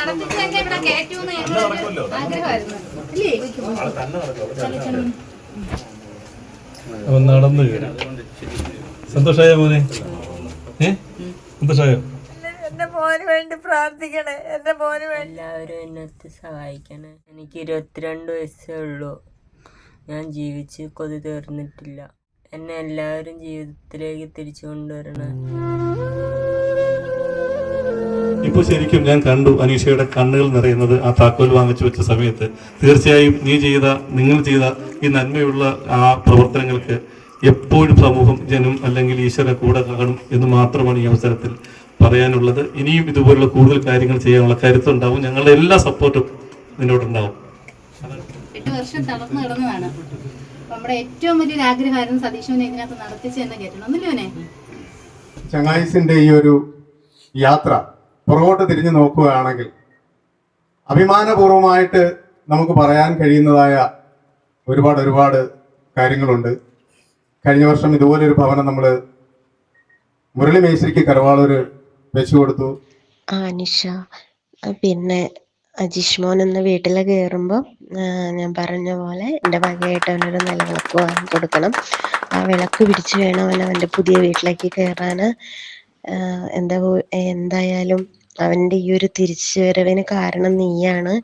നടത്തിച്ചൊക്കെ ഇവിടെ കയറ്റൂന്ന് ഞങ്ങൾക്ക് ആഗ്രഹമായിരുന്നു. അല്ലേ അവൻ നടന്നു കയറി. സന്തോഷായോ മോനെ? ഏ? സന്തോഷായോ? എന്റെ മോന് വേണ്ടി പ്രാർത്ഥിക്കണേ. എന്റെ മോന് വേണ്ടി. എല്ലാവരും എന്നെ സഹായിക്കണേ. എനിക്ക് ഇരുപത്തിരണ്ട് വയസ്സേ ഉള്ളൂ. ഞാൻ ജീവിച്ച് കൊതി തീർന്നിട്ടില്ല. എന്നെ എല്ലാവരും ജീവിതത്തിലേക്ക് തിരിച്ചു കൊണ്ടുവരണേ. ഇപ്പൊ ശരിക്കും ഞാൻ കണ്ടു അനീഷയുടെ കണ്ണുകൾ നിറയുന്നത് ആ താക്കോൽ വാങ്ങിച്ചു വെച്ച സമയത്ത്. തീർച്ചയായും നീ ചെയ്ത നിങ്ങൾ ചെയ്ത ഈ നന്മയുള്ള ആ പ്രവർത്തനങ്ങൾക്ക് എപ്പോഴും സമൂഹം ജനം അല്ലെങ്കിൽ ഈശ്വര കൂടെ കാണും എന്ന് മാത്രമാണ് ഈ അവസരത്തിൽ പറയാനുള്ളത്. ഇനിയും ഇതുപോലുള്ള കൂടുതൽ കാര്യങ്ങൾ ചെയ്യാനുള്ള കരുത്തുണ്ടാവും. ഞങ്ങളുടെ എല്ലാ സപ്പോർട്ടും നിന്നോടുണ്ടാവും. എട്ട് വർഷം തളർന്നു കിടന്നതാണ്. നമ്മുടെ ഏറ്റവും വലിയൊരു ആഗ്രഹമായിരുന്നു സതീശനെ ഇതിനകത്ത് ചങ്ങായിസിന്റെ ഈ ഒരു യാത്ര പുറകോട്ട് തിരിഞ്ഞു നോക്കുകയാണെങ്കിൽ അഭിമാനപൂർവമായിട്ട് നമുക്ക് പറയാൻ കഴിയുന്നതായ ഒരുപാട് ഒരുപാട് കാര്യങ്ങളുണ്ട്. കഴിഞ്ഞ വർഷം ഇതുപോലൊരു ഭവനം നമ്മൾ മുരളി മേശ്രിക്ക് കരവാളൂർ വെച്ചു കൊടുത്തു. പിന്നെ അജിഷ് മോൻ എന്ന വീട്ടിൽ കയറുമ്പോൾ ഞാൻ പറഞ്ഞ പോലെ എന്റെ വകയായിട്ട് അവനൊരു നിലവിളക്ക് വാങ്ങി കൊടുക്കണം. ആ വിളക്ക് പിടിച്ച് വേണം അവൻ അവന്റെ പുതിയ വീട്ടിലേക്ക് കയറാൻ എന്താ എന്തായാലും അവന്റെ ഈ ഒരു തിരിച്ചുവരവിന് കാരണം നീയാണ്.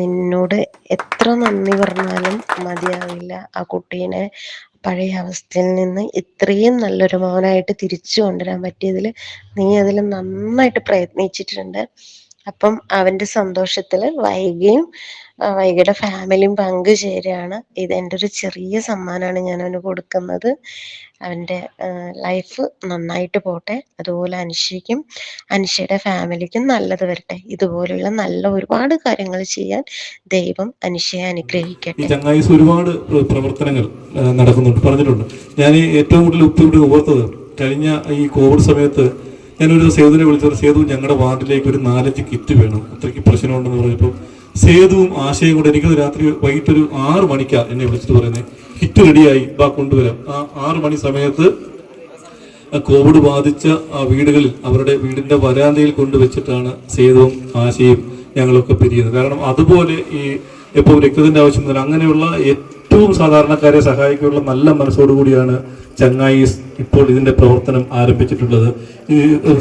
നിന്നോട് എത്ര നന്ദി പറഞ്ഞാലും മതിയാവില്ല ആ കുട്ടീനെ. പഴയ അവസ്ഥയിൽ നിന്ന് ഇത്രയും നല്ലൊരു മോനായിട്ട് തിരിച്ചു കൊണ്ടുവരാൻ പറ്റിയതിൽ നീ അതിൽ നന്നായിട്ട് പ്രയത്നിച്ചിട്ടുണ്ട്. അപ്പം അവന്റെ സന്തോഷത്തിൽ വൈകിയും വൈകിയുടെ ഫാമിലിയും പങ്കുചേരുകയാണ്. ഇത് എന്റെ ഒരു ചെറിയ സമ്മാനമാണ് ഞാൻ അവന് കൊടുക്കുന്നത്. അവന്റെ ലൈഫ് നന്നായിട്ട് പോട്ടെ. അതുപോലെ അനുഷയ്ക്കും അനുഷയുടെ ഫാമിലിക്കും നല്ലത് വരട്ടെ. ഇതുപോലുള്ള നല്ല ഒരുപാട് കാര്യങ്ങൾ ചെയ്യാൻ ദൈവം അനുഷയെ അനുഗ്രഹിക്കട്ടെ. ചങ്ങായിസ് ഒരുപാട് പ്രവർത്തനങ്ങൾ നടക്കുന്നുണ്ട് പറഞ്ഞിട്ടുണ്ട്. ഞാൻ ഏറ്റവും കൂടുതൽ ഉപ്പിവിടെ ഓർത്തത് കഴിഞ്ഞ ഈ കോവിഡ് സമയത്ത് ഞാനൊരു സേതുവിനെ വിളിച്ചു സേതു ഞങ്ങളുടെ വാർഡിലേക്ക് ഒരു നാലഞ്ച് കിറ്റ് വേണം. അത്രയ്ക്ക് പ്രശ്നമുണ്ടെന്ന് പറഞ്ഞപ്പോൾ സേതുവും ആശയും കൂടെ എനിക്കത് രാത്രി വൈകിട്ടൊരു ആറ് മണിക്കാണ് എന്നെ വിളിച്ചിട്ട് പറയുന്നത് കിറ്റ് റെഡിയായി വാ കൊണ്ടുവരാം. ആ ആറ് മണി സമയത്ത് കോവിഡ് ബാധിച്ച ആ വീടുകളിൽ അവരുടെ വീടിന്റെ വരാന്തയിൽ കൊണ്ടുവച്ചിട്ടാണ് സേതുവും ആശയും ഞങ്ങളൊക്കെ പിരിയുന്നത്. കാരണം അതുപോലെ ഈ ഇപ്പോൾ രക്തത്തിന്റെ ആവശ്യം അങ്ങനെയുള്ള ഏറ്റവും സാധാരണക്കാരെ സഹായിക്കാനുള്ള നല്ല മനസ്സോടുകൂടിയാണ് ചങ്ങായിസ് ഇപ്പോൾ ഇതിന്റെ പ്രവർത്തനം ആരംഭിച്ചിട്ടുള്ളത്.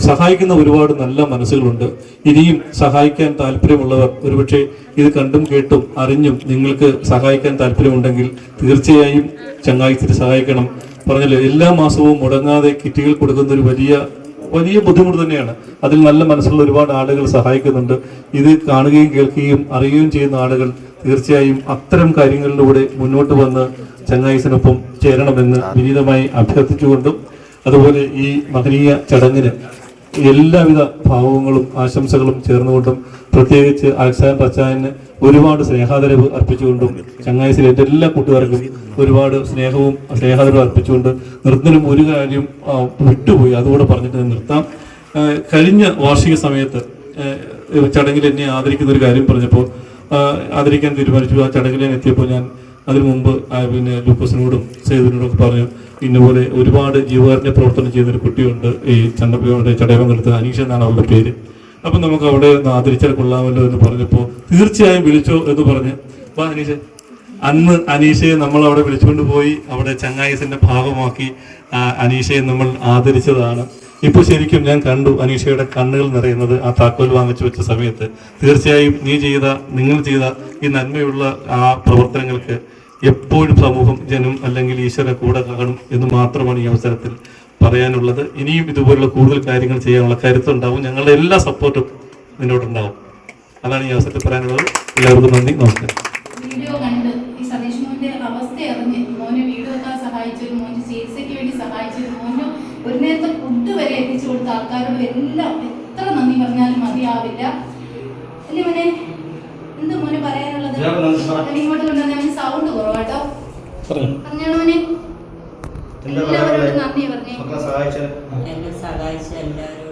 സഹായിക്കുന്ന ഒരുപാട് നല്ല മനസ്സുകളുണ്ട്. ഇനിയും സഹായിക്കാൻ താല്പര്യമുള്ളവർ ഒരുപക്ഷെ ഇത് കണ്ടും കേട്ടും അറിഞ്ഞും നിങ്ങൾക്ക് സഹായിക്കാൻ താല്പര്യമുണ്ടെങ്കിൽ തീർച്ചയായും ചങ്ങായിസിനെ സഹായിക്കണം. പറഞ്ഞല്ലോ എല്ലാ മാസവും മുടങ്ങാതെ കിറ്റുകൾ കൊടുക്കുന്ന ഒരു വലിയ വലിയ ബുദ്ധിമുട്ട് തന്നെയാണ്. അതിൽ നല്ല മനസ്സുള്ള ഒരുപാട് ആളുകൾ സഹായിക്കുന്നുണ്ട്. ഇത് കാണുകയും കേൾക്കുകയും അറിയുകയും ചെയ്യുന്ന ആളുകൾ തീർച്ചയായും അത്തരം കാര്യങ്ങളിലൂടെ മുന്നോട്ട് വന്ന് ചങ്ങായിസിനൊപ്പം ചേരണമെന്ന് വിനീതമായി അഭ്യർത്ഥിച്ചുകൊണ്ടും അതുപോലെ ഈ മഹനീയ ചടങ്ങിന് എല്ലാവിധ ഭാവങ്ങളും ആശംസകളും ചേർന്നുകൊണ്ടും പ്രത്യേകിച്ച് അലക്സാൻ പച്ചായന് ഒരുപാട് സ്നേഹാദരവ് അർപ്പിച്ചുകൊണ്ടും ചങ്ങായിസിലെ എന്റെ എല്ലാ കൂട്ടുകാർക്കും ഒരുപാട് സ്നേഹവും സ്നേഹാദരവും അർപ്പിച്ചുകൊണ്ട് നിർത്തലും ഒരു കാര്യം വിട്ടുപോയി. അതുകൂടെ പറഞ്ഞിട്ട് നിർത്താം. കഴിഞ്ഞ വാർഷിക സമയത്ത് ചടങ്ങിൽ എന്നെ ആദരിക്കുന്ന ഒരു കാര്യം പറഞ്ഞപ്പോൾ ആദരിക്കാൻ തീരുമാനിച്ചു. ആ ചടങ്ങിൽ ഞാൻ എത്തിയപ്പോൾ ഞാൻ അതിനു മുമ്പ് പിന്നെ ലൂക്കസിനോടും സേതുവിനോടും ഒക്കെ പറഞ്ഞു ഇന്നപോലെ ഒരുപാട് ജീവകാരുണ്യ പ്രവർത്തനം ചെയ്യുന്നൊരു കുട്ടിയുണ്ട്. ഈ ചണ്ടപ്പയുടെ ചടയമംഗലത്ത് അനീഷ എന്നാണ് അവളുടെ പേര്. അപ്പം നമുക്ക് അവിടെ ഒന്ന് ആദരിച്ചാൽ കൊള്ളാമല്ലോ എന്ന് പറഞ്ഞപ്പോൾ തീർച്ചയായും വിളിച്ചോ എന്ന് പറഞ്ഞ് വാ അനീഷ. അന്ന് അനീഷയെ നമ്മൾ അവിടെ വിളിച്ചുകൊണ്ട് പോയി അവിടെ ചങ്ങായിസിന്റെ ഭാഗമാക്കി അനീഷയെ നമ്മൾ ആദരിച്ചതാണ്. ഇപ്പോൾ ശരിക്കും ഞാൻ കണ്ടു അനീഷയുടെ കണ്ണുകൾ നിറയുന്നത് ആ താക്കോൽ വാങ്ങിച്ചു വെച്ച സമയത്ത്. തീർച്ചയായും നീ ചെയ്ത നിങ്ങൾ ചെയ്ത ഈ നന്മയുള്ള ആ പ്രവർത്തനങ്ങൾക്ക് എപ്പോഴും സമൂഹം ജനം അല്ലെങ്കിൽ ഈശ്വര കൂടെ കാണും എന്ന് മാത്രമാണ് ഈ അവസരത്തിൽ പറയാനുള്ളത്. ഇനിയും ഇതുപോലുള്ള കൂടുതൽ കാര്യങ്ങൾ ചെയ്യാനുള്ള കരുത്തുണ്ടാവും. ഞങ്ങളുടെ എല്ലാ സപ്പോർട്ടും നിന്നോടുണ്ടാവും. അതാണ് ഈ അവസരത്തിൽ പറയാനുള്ളത്. എല്ലാവർക്കും നന്ദി. നമസ്കാരം. ആൾക്കാരോട് എല്ലാം എത്ര നന്ദി പറഞ്ഞാലും മതിയാവില്ല. അല്ലേ മോനെ? എന്ത് മോനെ പറയാനുള്ളത്? ഇങ്ങോട്ട് കൊണ്ടുവന്ന സൗണ്ട് കുറവാട്ടോ. പറഞ്ഞു. പറഞ്ഞാണോ മോനെ? എല്ലാവരോടും നന്ദി പറഞ്ഞേ. എന്നെ സഹായിച്ച എല്ലാവരും